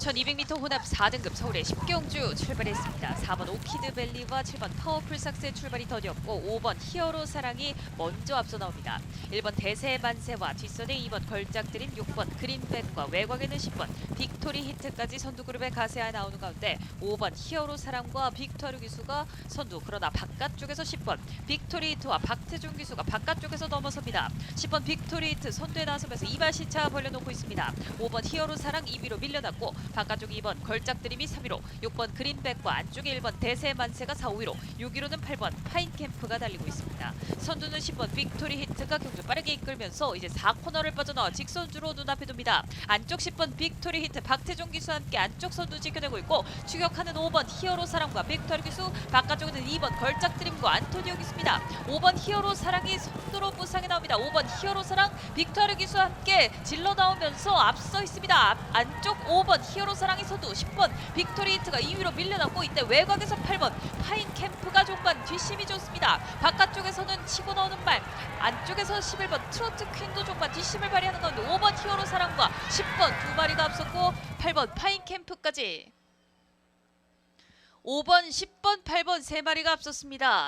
1200m 혼합 4등급 서울의 10경주 출발했습니다. 4번 오키드밸리와 7번 파워풀 삭스의 출발이 더디었고 5번 히어로 사랑이 먼저 앞서 나옵니다. 1번 대세만세와 뒷선에 2번 걸작드림 6번 그린백과 외곽에는 10번 빅토리 히트까지 선두 그룹에 가세하 나오는 가운데 5번 히어로 사랑과 빅토르 기수가 선두 그러나 바깥쪽에서 10번 빅토리 히트와 박태종 기수가 바깥쪽에서 넘어섭니다. 10번 빅토리 히트 선두에 나서면서 2발 시차 벌려놓고 있습니다. 5번 히어로 사랑 2위로 밀려났고 바깥쪽 2번 걸작드림이 3위로 6번 그린백과 안쪽에 1번 대세만세가 4, 5위로 6위로는 8번 파인캠프가 달리고 있습니다. 선두는 10번 빅토리 히트가 경주 빠르게 이끌면서 이제 4코너를 빠져나와 직선주로 눈앞에 둡니다. 안쪽 10번 빅토리 히트 박태종 기수와 함께 안쪽 선두 지켜내고 있고 추격하는 5번 히어로 사랑과 빅토리 기수 바깥쪽에는 2번 걸작드림과 안토니오 기수입니다. 5번 히어로 사랑이 선두로 부상에 나옵니다. 5번 히어로 사랑 빅토리 기수와 함께 질러 나오면서 앞서 있습니다. 앞- 안쪽 5번 히어로 사랑이 선두 10번 빅토리 히트가 2위로 밀려났고 이때 외곽에서 8번 파인 캠프가 종반 뒷심이 좋습니다. 바깥쪽에서는 치고 나오는 말 안쪽에서 11번 트로트 퀸도 종반 뒷심을 발휘하는 가운데 5번 히어로 사랑과 10번 두 마리가 앞섰고 8번 파인 캠프까지 5번, 10번, 8번 세 마리가 앞섰습니다.